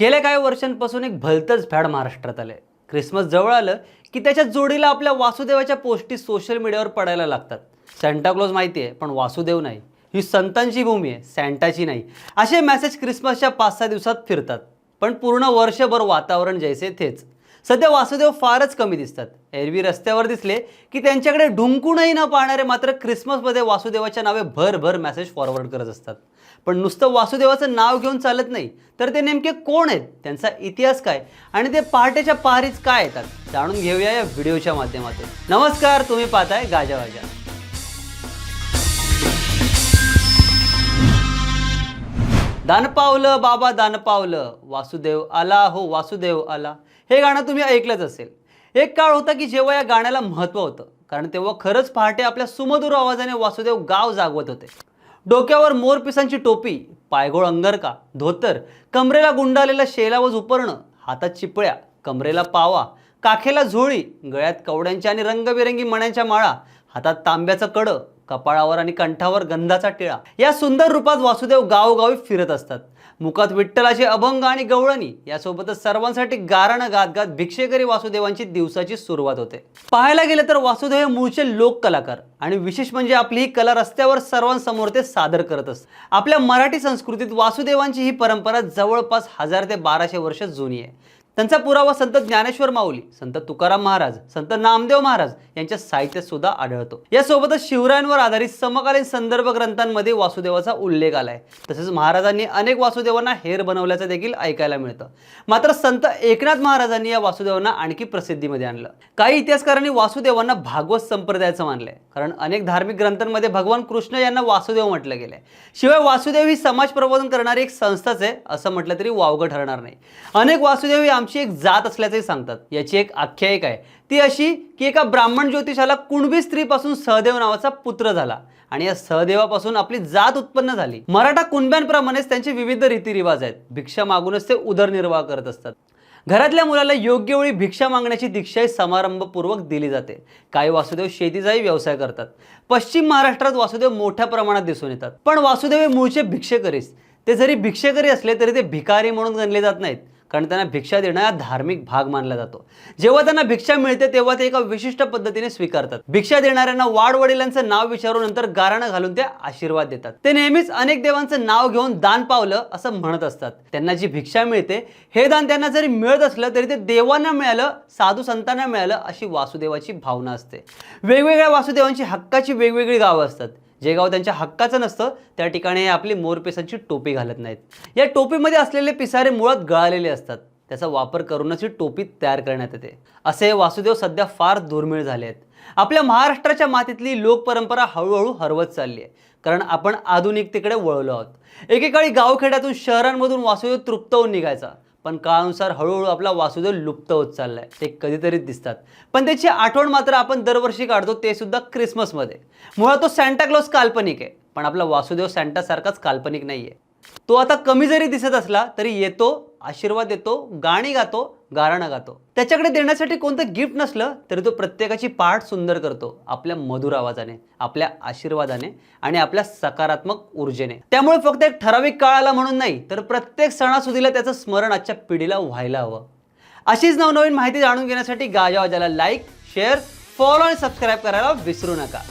गेल्या काही वर्षांपासून एक भलतंच फॅड महाराष्ट्रात आलंय. क्रिसमस जवळ आलं की त्याच्या जोडीला आपल्या वासुदेवाच्या पोस्टी सोशल मीडियावर पडायला लागतात. सॅन्टाक्लॉज माहिती आहे पण वासुदेव नाही. ही संतांची भूमी आहे सॅन्टाची नाही. असे मेसेज क्रिसमसच्या पाच सहा दिवसात फिरतात. पण पूर्ण वर्षभर वातावरण जैसे तेच. सध्या वासुदेव फारच कमी दिसतात. एरवी रस्त्यावर दिसले की त्यांच्याकडे ढुंकूनही न पाहणारे मात्र क्रिसमसमध्ये वासुदेवाच्या नावे भरभर मेसेज फॉरवर्ड करत असतात. पण नुसतं वासुदेवाचं नाव घेऊन चालत नाही तर ते नेमके कोण आहेत? त्यांचा इतिहास काय? आणि ते पहाटेच्या पहारीच काय येतात? जाणून घेऊया या व्हिडिओच्या माध्यमातून. नमस्कार तुम्ही पाहताय गाजावाजा दान पावलं बाबा दान पावलं वासुदेव आला हो वासुदेव आला. हे गाणं तुम्ही ऐकलंच असेल. एक काळ होता की जेव्हा या गाण्याला महत्त्व होतं कारण तेव्हा खरंच पहाटे आपल्या सुमधुर आवाजाने वासुदेव गाव जागवत होते. डोक्यावर मोरपिसांची टोपी पायगोळ अंगरका धोतर कमरेला गुंडालेला शेलावज उपरणं हातात चिपळ्या कमरेला पावा काखेला झोळी गळ्यात कवड्यांच्या आणि रंगबिरंगी मण्यांच्या माळा हातात तांब्याचं कडं कपाळावर आणि कंठावर गंधाचा टिळा. या सुंदर रूपात वासुदेव गावोगावी फिरत असतात. मुखात विठ्ठलाचे अभंग आणि गवळणी यासोबतच सर्वांसाठी गारणं गात गात भिक्षेकरी वासुदेवांची दिवसाची सुरुवात होते. पाहायला गेलं तर वासुदेव हे मूळचे लोक कलाकार आणि विशेष म्हणजे आपली ही कला रस्त्यावर सर्वांसमोर ते सादर करत असत. आपल्या मराठी संस्कृतीत वासुदेवांची ही परंपरा जवळपास हजार ते बाराशे वर्ष जुनी आहे. त्यांचा पुरावा संत ज्ञानेश्वर माऊली संत तुकाराम महाराज संत नामदेव महाराज यांच्या साहित्यात सुद्धा आढळतो. यासोबतच शिवरायांवर आधारित समकालीन संदर्भ ग्रंथांमध्ये वासुदेवाचा उल्लेख आलाय. तसेच महाराजांनी अनेक वासुदेवांना हेर बनवल्याचं देखील ऐकायला मिळतं. मात्र संत एकनाथ महाराजांनी या वासुदेवांना आणखी प्रसिद्धीमध्ये आणलं. काही इतिहासकारांनी वासुदेवांना भागवत संप्रदायाचं मानलंय. कारण अनेक धार्मिक ग्रंथांमध्ये भगवान कृष्ण यांना वासुदेव म्हटलं गेलंय. शिवाय वासुदेव ही समाज प्रबोधन करणारी एक संस्थाच आहे असं म्हटलं तरी वावगं ठरणार नाही. अनेक वासुदेव आमची एक जात असल्याचंही सांगतात. याची एक आख्यायिका आहे. ती अशी की एका ब्राह्मण ज्योतिषाला कुणबी स्त्रीपासून सहदेव नावाचा पुत्र झाला आणि या सहदेवापासून आपली जात उत्पन्न झाली. मराठा कुणब्यांप्रमाणेच त्यांचे विविध रीतिरिवाज आहेत. भिक्षा मागूनच ते उदरनिर्वाह करत असतात. घरातल्या मुलाला योग्य वेळी भिक्षा मागण्याची दीक्षाही समारंभपूर्वक दिली जाते. काही वासुदेव शेतीचाही व्यवसाय करतात. पश्चिम महाराष्ट्रात वासुदेव मोठ्या प्रमाणात दिसून येतात. पण वासुदेव हे मूळचे भिक्षेकरीच. ते जरी भिक्षेकरी असले तरी ते भिकारी म्हणून गणले जात नाहीत. कारण त्यांना भिक्षा देणं हा धार्मिक भाग मानला जातो. जेव्हा त्यांना भिक्षा मिळते तेव्हा ते एका विशिष्ट पद्धतीने स्वीकारतात. भिक्षा देणाऱ्यांना वाडवडिलांचं नाव विचारून नंतर गाराणं घालून ते आशीर्वाद देतात. ते नेहमीच अनेक देवांचं नाव घेऊन दान पावलं असं म्हणत असतात. त्यांना जी भिक्षा मिळते हे दान त्यांना जरी मिळत असलं तरी ते देवांना मिळालं साधू संतांना मिळालं अशी वासुदेवाची भावना असते. वेगवेगळ्या वासुदेवांची हक्काची वेगवेगळी गावं असतात. जे गाव त्यांच्या हक्काचं नसतं त्या ठिकाणी आपली मोरपिसांची टोपी घालत नाहीत. या टोपीमध्ये असलेले पिसारे मुळात गळालेले असतात. त्याचा वापर करूनच ही टोपी तयार करण्यात येते. असे वासुदेव सध्या फार दुर्मिळ झाले आहेत. आपल्या महाराष्ट्राच्या मातीतली लोकपरंपरा हळूहळू हरवत चालली आहे. कारण आपण आधुनिकतेकडे वळलो आहोत. एकेकाळी गावखेड्यातून शहरांमधून वासुदेव तृप्त होऊन निघायचा. पण काळानुसार हळूहळू आपला वासुदेव लुप्त होत चाललाय. ते कधीतरी दिसतात. पण त्याची आठवण मात्र आपण दरवर्षी काढतो ते सुद्धा क्रिसमसमध्ये. मुळात तो सॅन्टाक्लॉज काल्पनिक आहे पण आपला वासुदेव सॅन्टासारखाच काल्पनिक नाही आहे तो आता कमी जरी दिसत असला तरी येतो आशीर्वाद देतो गाणी गातो गारणं गातो. त्याच्याकडे देण्यासाठी कोणतं गिफ्ट नसलं तरी तो प्रत्येकाची पाठ सुंदर करतो आपल्या मधुर आवाजाने आपल्या आशीर्वादाने आणि आपल्या सकारात्मक ऊर्जेने. त्यामुळे फक्त एक ठराविक काळाला म्हणून नाही तर प्रत्येक सणासुदीला त्याचं स्मरण आजच्या पिढीला व्हायला हवं. अशीच नवनवीन माहिती जाणून घेण्यासाठी गाजावाजाला लाईक शेअर फॉलो आणि सबस्क्राईब करायला विसरू नका.